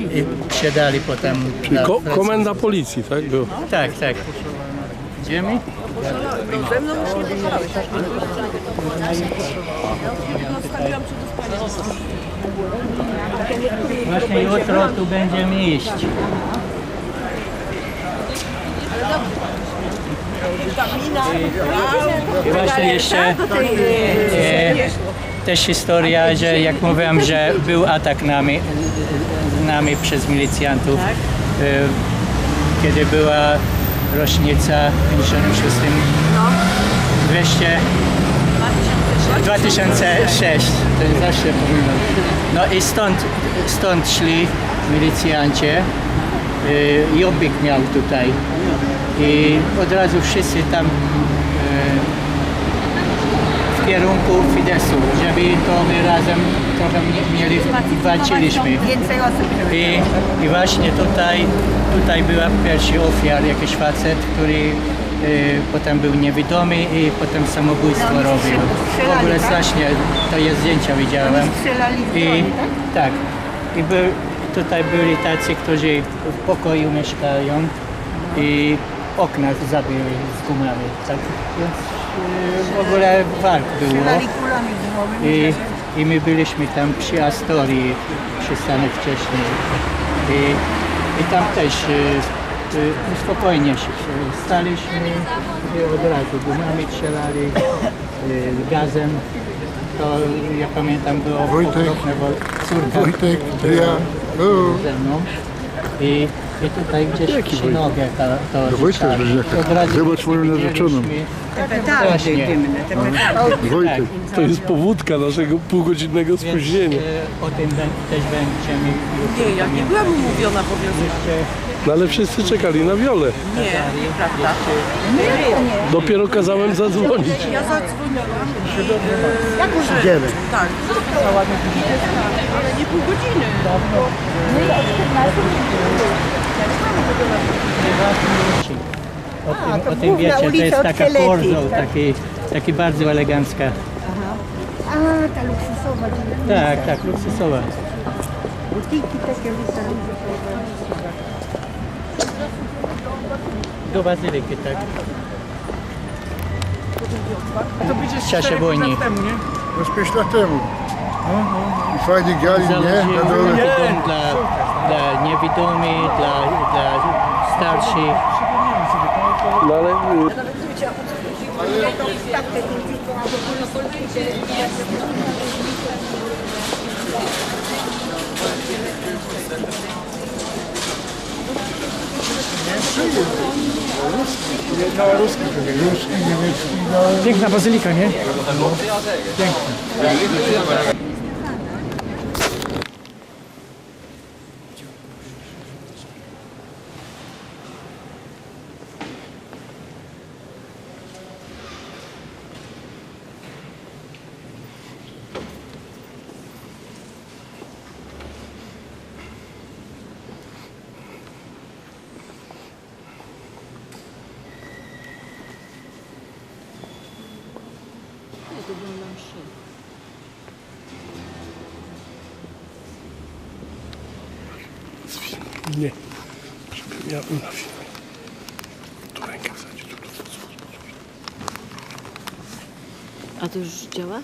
i przedali potem. Czyli na ko komenda policji, tak? Był. Tak, tak. Idziemy? Właśnie jutro tu będziemy iść. I właśnie jeszcze e, też historia, że jak mówiłem, że był atak nami, nami przez milicjantów, e, kiedy była rocznica w 56, 200, 2006, to jest zawsze pominam. No i stąd, stąd szli milicjanci, y, Jobbik miał tutaj. I od razu wszyscy tam y, kierunku Fidesu, żeby to my razem trochę mie- mieli, walczyliśmy. Więcej osób. I, I właśnie tutaj, tutaj była pierwszy ofiar, jakiś facet, który y, potem był niewidomy i potem samobójstwo No, robił. W ogóle tak? strasznie, to jest zdjęcia widziałem. I broń, tak, i był, tutaj byli tacy, którzy w pokoju mieszkają i okna zabili z gumami. Tak, w ogóle walk było. I, I my byliśmy tam przy Astorii przystanek wcześniej. I, i tam też y, y, spokojnie się staliśmy i od razu gumami strzelali, y, gazem. To ja pamiętam było Wojtek. okropne, bo córka Wojtek, ja. Ze mną. I, I tutaj gdzieś przy nogę to, to Do Wojtka Zobacz moją narzeczoną. widzieliśmy- Te petardy Właśnie. dymne, te petardy. Wojtek. To jest powódka naszego półgodzinnego Więc spóźnienia. e, o tym bę- też będziemy Nie, ja nie byłam umówiona obowiązkowo. No ale wszyscy czekali na wiolę. Nie, nieprawda. Dopiero kazałem zadzwonić. Ja zadzwoniłam. Jak już idziemy? Tak. Ale nie pół godziny. O tym, o tym główna wiecie, to ulica jest od taka Helety, Corzo, tak. taki, taki bardzo elegancka. A, ta luksusowa. Tak, tak, luksusowa. Butiki takie wizerunek. Do Bazyliki, tak. W czasie wojny. No z 5 lat temu. I fajnie gali, nie? Na dole. taki dom dla, dla niewidomych, dla, dla starszych. No ale y, Ruski, niemiecki, no. Piękna bazylika, nie? Nie. Żeby miał na filmie. Tu rękę wsadzić. Tu, tu, tu, tu, tu. A to już działa?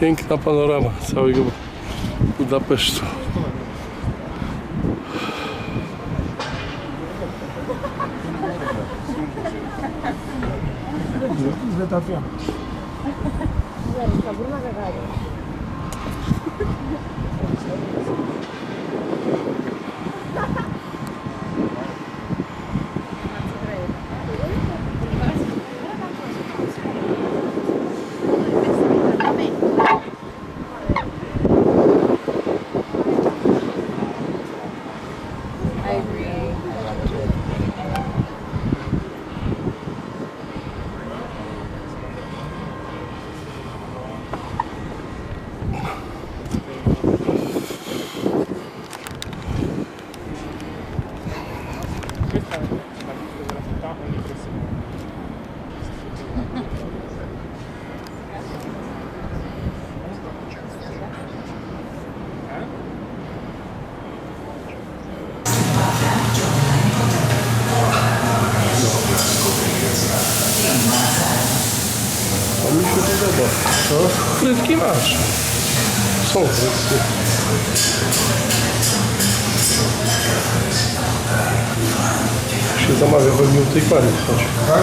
Piękna panorama całego Budapesztu. To mi się masz. Są frytki. Się zamawia pewnie u tej pani. Tak?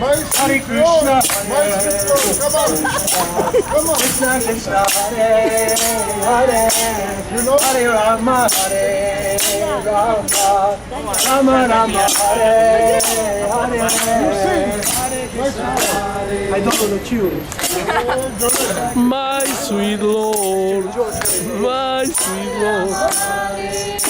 My sweet Lord, my sweet Lord, come on! Come on! You know? Hare Rama, Hare Rama, Rama Rama, Hare Hare. I don't know the tune. My sweet Lord, my sweet Lord.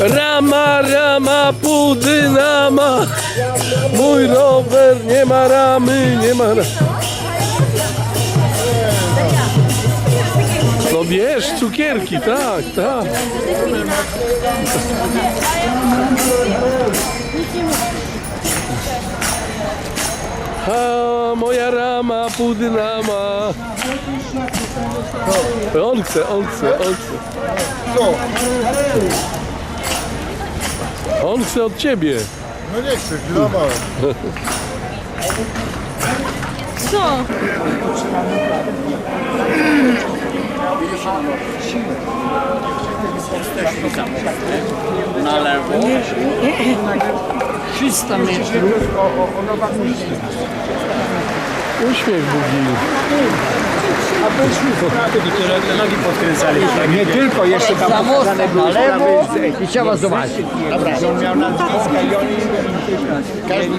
Rama, rama, pudynama. Mój rower nie ma ramy, nie ma ramy. Wiesz, cukierki, tak, tak. A moja rama, pudynama. On chce, on chce, on chce. Co? On chce od ciebie. No nie chcę, dawaj. Na lewo. 300 metrów. Uśmiech Bugi. Nie tylko, jeszcze tam pokazane były sprawy z- i trzeba zobaczyć. Że on miał nazwiska i oni każdy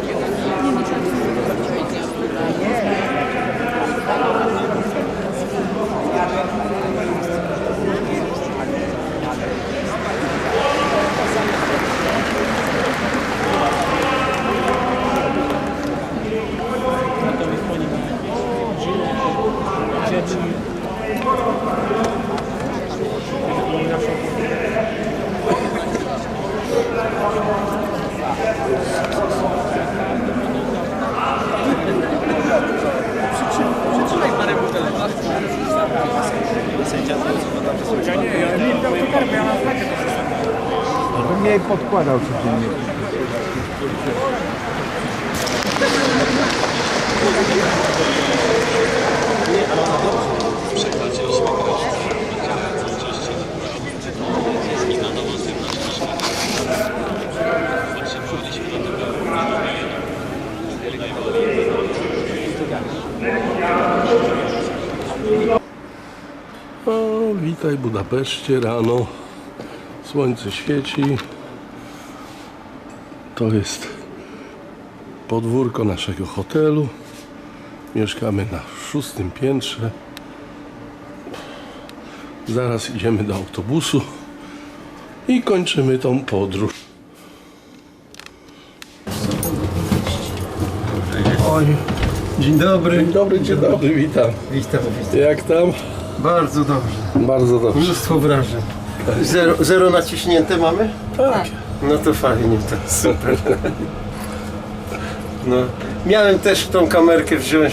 Nie Bym jej podkładał codziennie. Thank you witaj Budapeszcie rano. Słońce świeci. To jest podwórko naszego hotelu. Mieszkamy na szóstym piętrze. Zaraz idziemy do autobusu i kończymy tą podróż. Oj, Dzień dobry. dzień dobry, dzień dobry, witam. Witam, witam. Jak tam? Bardzo dobrze. Bardzo dobrze. Mnóstwo wrażeń. Zero, zero naciśnięte mamy? Tak. No to fajnie, to super. No, miałem też tą kamerkę wziąć